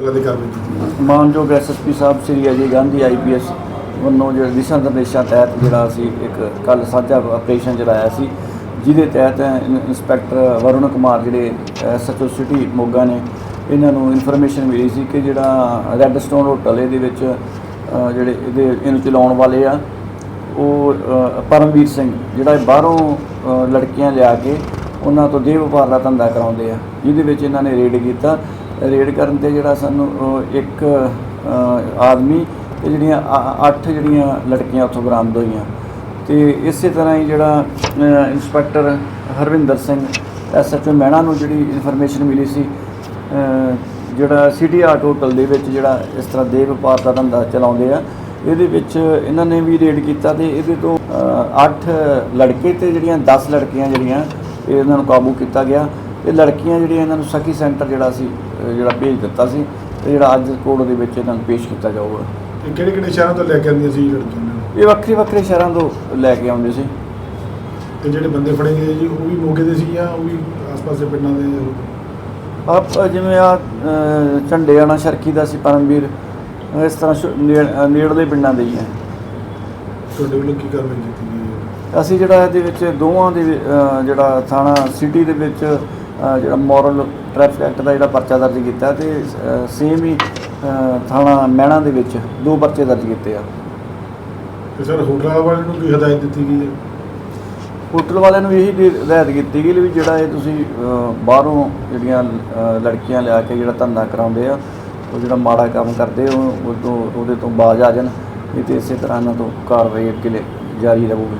ਜਗ੍ਹਾ ਤੇ ਕਾਰਵਾਈ ਕੀਤੀ ਮਾਨਯੋਗ ਐਸਐਸਪੀ ਸਾਹਿਬ, ਸ੍ਰੀ ਅਜੇ ਗਾਂਧੀ ਆਈਪੀਐਸ ਵੱਲੋਂ ਜਿਹੜੇ ਦਿਸ਼ਾ ਨਿਰਦੇਸ਼ਾਂ ਤਹਿਤ ਜਿਹੜਾ ਅਸੀਂ ਇੱਕ ਕੱਲ ਸਾਂਝਾ ਆਪਰੇਸ਼ਨ ਚਲਾਇਆ ਸੀ, ਜਿਹਦੇ ਤਹਿਤ ਇੰਸਪੈਕਟਰ ਵਰੁਣ ਕੁਮਾਰ ਜਿਹੜੇ ਐਸਐਚਓ ਸਿਟੀ ਮੋਗਾ ਨੇ, ਇਹਨਾਂ ਨੂੰ ਇਨਫੋਰਮੇਸ਼ਨ ਮਿਲੀ ਸੀ ਕਿ ਜਿਹੜਾ ਰੈੱਡ ਸਟੋਨ ਹੋਟਲ ਇਹਦੇ ਵਿੱਚ ਜਿਹੜੇ ਇਹਦੇ ਇਹਨੂੰ ਚਲਾਉਣ ਵਾਲੇ ਆ, ਉਹ ਪਰਮਵੀਰ ਸਿੰਘ, ਜਿਹੜਾ ਬਾਹਰੋਂ ਲੜਕੀਆਂ ਲਿਆ ਕੇ ਉਹਨਾਂ ਤੋਂ ਦੇਹ ਵਪਾਰ ਦਾ ਧੰਦਾ ਕਰਾਉਂਦੇ ਆ, ਜਿਹਦੇ ਵਿੱਚ ਇਹਨਾਂ ਨੇ ਰੇਡ ਕੀਤਾ। ਰੇਡ ਕਰਨ ਤੇ ਜਿਹੜਾ ਸਾਨੂੰ ਇੱਕ ਆਦਮੀ ਤੇ ਜਿਹੜੀਆਂ ਅ- ਅੱਠ ਜਿਹੜੀਆਂ ਲੜਕੀਆਂ ਉੱਥੋਂ ਬਰਾਮਦ ਹੋਈਆਂ। ਤੇ ਇਸੇ ਤਰ੍ਹਾਂ ਹੀ ਜਿਹੜਾ ਇੰਸਪੈਕਟਰ ਹਰਵਿੰਦਰ ਸਿੰਘ ਐਸਐਚਓ ਮਹਿਣਾ ਨੂੰ ਜਿਹੜੀ ਇਨਫੋਰਮੇਸ਼ਨ ਮਿਲੀ ਸੀ ਜਿਹੜਾ ਸਿਟੀ ਆਰਟ ਹੋਟਲ ਦੇ ਵਿੱਚ ਜਿਹੜਾ ਇਸ ਤਰ੍ਹਾਂ ਦੇ ਵਪਾਰ ਦਾ ਧੰਦਾ ਚਲਾਉਂਦੇ ਆ, ਇਹਦੇ ਵਿੱਚ ਇਹਨਾਂ ਨੇ ਵੀ ਰੇਡ ਕੀਤਾ ਤੇ ਇਹਦੇ ਤੋਂ 8 ਲੜਕੇ ਤੇ ਜਿਹੜੀਆਂ 10 ਲੜਕੀਆਂ ਜਿਹੜੀਆਂ ਇਹਨਾਂ ਨੂੰ ਕਾਬੂ ਕੀਤਾ ਗਿਆ। ਤੇ ਲੜਕੀਆਂ ਜਿਹੜੀਆਂ ਇਹਨਾਂ ਨੂੰ ਸਖੀ ਸੈਂਟਰ ਜਿਹੜਾ ਸੀ ਜਿਹੜਾ ਭੇਜ ਦਿੱਤਾ ਸੀ ਤੇ ਜਿਹੜਾ ਅੱਜ ਕੋਰਟ ਦੇ ਵਿੱਚ ਇਹਨਾਂ ਨੂੰ ਪੇਸ਼ ਕੀਤਾ ਜਾਊਗਾ। ਤੇ ਕਿਹੜੇ ਕਿਹੜੇ ਸ਼ਹਿਰਾਂ ਤੋਂ ਲੈ ਕੇ ਆਉਂਦੀਆਂ ਸੀ ਲੜਕੀਆਂ? ਨੂੰ ਇਹ ਵੱਖਰੇ ਵੱਖਰੇ ਸ਼ਹਿਰਾਂ ਤੋਂ ਲੈ ਕੇ ਆਉਂਦੇ ਸੀ। ਤੇ ਜਿਹੜੇ ਬੰਦੇ ਫੜੇ ਗਏ ਜੀ ਉਹ ਵੀ ਮੌਕੇ ਦੇ ਸੀ ਜਾਂ ਉਹ ਵੀ ਆਸ-ਪਾਸ ਦੇ ਪਿੰਡਾਂ ਦੇ ਆਪ ਜਿਵੇਂ ਆ ਝੰਡੇਆਣਾ ਸ਼ਰਕੀ ਦਾ ਸੀ ਪਰਮਵੀਰ ਇਸ ਤਰ੍ਹਾਂ ਨੇੜਲੇ ਪਿੰਡਾਂ ਦੇ ਹੀ ਆ ਤੁਹਾਡੇ ਵੱਲੋਂ ਕੀ ਕਾਰਵਾਈ ਕੀਤੀ ਗਈ ਅਸੀਂ ਜਿਹੜਾ ਇਹਦੇ ਵਿੱਚ ਦੋਵਾਂ ਦੇ ਜਿਹੜਾ ਥਾਣਾ ਸਿਟੀ ਦੇ ਵਿੱਚ ਜਿਹੜਾ ਮੋਰਲ ਟ੍ਰੈਫਿਕ ਐਕਟ ਦਾ ਜਿਹੜਾ ਪਰਚਾ ਦਰਜ ਕੀਤਾ ਤੇ ਸੇਮ ਹੀ ਥਾਣਾ ਮਹਿਣਾ ਦੇ ਵਿੱਚ ਦੋ ਪਰਚੇ ਦਰਜ ਕੀਤੇ ਆ। ਤੇ ਸਰ ਹੋਟਲ ਵਾਲਿਆਂ ਨੂੰ ਕੀ ਹਦਾਇਤ ਦਿੱਤੀ ਗਈ ਹੈ? ਹੋਟਲ ਵਾਲਿਆਂ ਨੂੰ ਇਹੀ ਹਦਾਇਤ ਕੀਤੀ ਗਈ ਵੀ ਜਿਹੜਾ ਇਹ ਤੁਸੀਂ ਬਾਹਰੋਂ ਜਿਹੜੀਆਂ ਲੜਕੀਆਂ ਲਿਆ ਕੇ ਜਿਹੜਾ ਧੰਦਾ ਕਰਾਉਂਦੇ ਆ ਉਹ ਜਿਹੜਾ ਮਾੜਾ ਕੰਮ ਕਰਦੇ ਉਹ ਉਹਦੇ ਤੋਂ ਬਾਜ਼ ਆ ਜਾਣ ਨਹੀਂ ਤੇ ਇਸੇ ਤਰ੍ਹਾਂ ਇਹਨਾਂ ਤੋਂ ਕਾਰਵਾਈ ਅੱਗੇ ਜਾਰੀ ਰਹੂਗੀ।